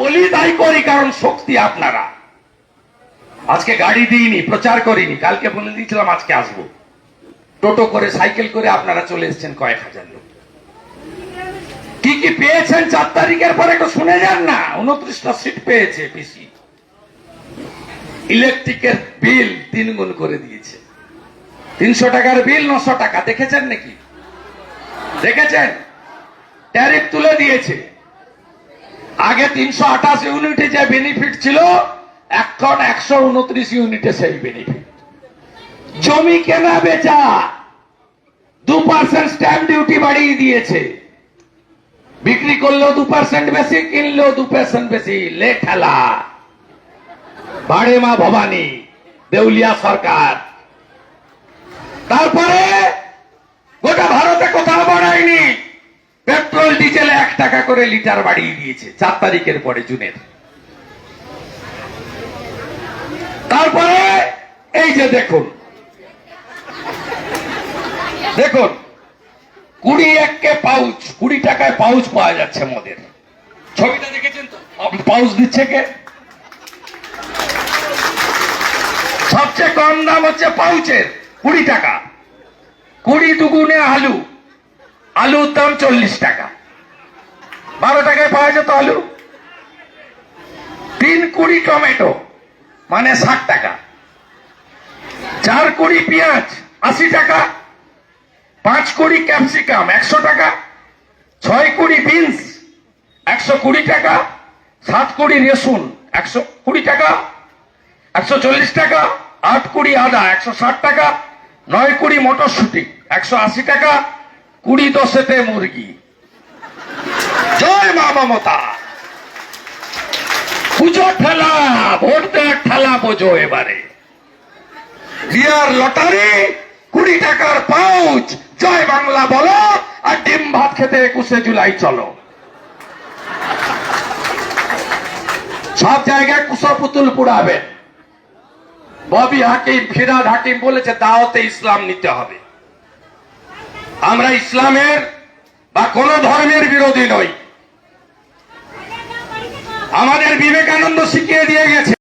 বলি তাই করি, কারণ শক্তি আপনারা। আজকে গাড়ি দিইনি, প্রচার করিনি, কালকে বলে দিয়েছিলাম আজকে আসব। টোটো করে, সাইকেল করে আপনারা চলে এসেছেন কয়েক হাজার লোক। কি কি পেয়েছেন চার তারিখের পরে একটু শুনে যান না, উনত্রিশটা সিট পেয়েছে পিসি ইলেকট্রিকের বিল তিন গুণ করে দিয়েছে। তিনশো টাকার বিল, নশো টাকা, দেখেছেন নাকি? দেখেছেন? ট্যারিফ তুলে দিয়েছে। আগে তিনশো আঠাশ ইউনিটে যে বেনিফিট ছিল, এখন একশো উনত্রিশ ইউনিটে সেই বেনিফিট জমি কেনা বেচা, দু পার্সেন্ট স্ট্যাম্প ডিউটি বাড়িয়ে দিয়েছে। বিক্রি করলেও দু পার্সেন্ট বেশি, কিনলেও দু পার্সেন্ট বেশি। লে খেলা বাড়ে মা ভবানী, দেউলিয়া সরকার। তারপরে করে লিটার বাড়িয়ে দিয়েছে, চার তারিখের পরে, জুনের। তারপরে, এই যে দেখুন। দেখুন, কুড়ি এককে পাউচ, কুড়ি টাকায় পাউচ পাওয়া যাচ্ছে মদের। ছবিটা দেখেছেন তো? পাউচ দিচ্ছে কে? সবচেয়ে কম দাম হচ্ছে পাউচের, কুড়ি টাকা। কুড়ি দুগুণে আলু, আলুর দাম চল্লিশ টাকা। বারো টাকায় পাওয়া যেত আলু। তিন কুড়ি টমেটো মানে ষাট টাকা। চার কুড়ি পেঁয়াজ, আশি টাকা। পাঁচ কুড়ি ক্যাপসিকাম, একশো টাকা। ছয় কুড়ি বিনস, একশো কুড়ি টাকা। সাত কুড়ি রসুন, একশো কুড়ি টাকা। একশো চল্লিশ টাকা। আট কুড়ি আদা, একশো ষাট টাকা। নয় কুড়ি মটরশুটি, একশো আশি টাকা। কুড়ি দশেতে মুরগি। জয় মা মমতা। পুজো ঠেলা, ভোট দেওয়ার ঠেলা বোঝো এবারে। বিয়ার লটারি, কুড়ি টাকার পাউচ। জয় বাংলা বলো, আর ডিম ভাত খেতে একুশে জুলাই চলো। সব জায়গায় কুশপুতুল পুড়াবে। ববি হাকিম, ফিরাদ হাকিম বলেছে, দাওয়াতে ইসলাম নিতে হবে। আমরা ইসলামের বা কোন ধর্মের বিরোধী নই। আমাদের বিবেকানন্দ শিখিয়ে দিয়ে গেছে।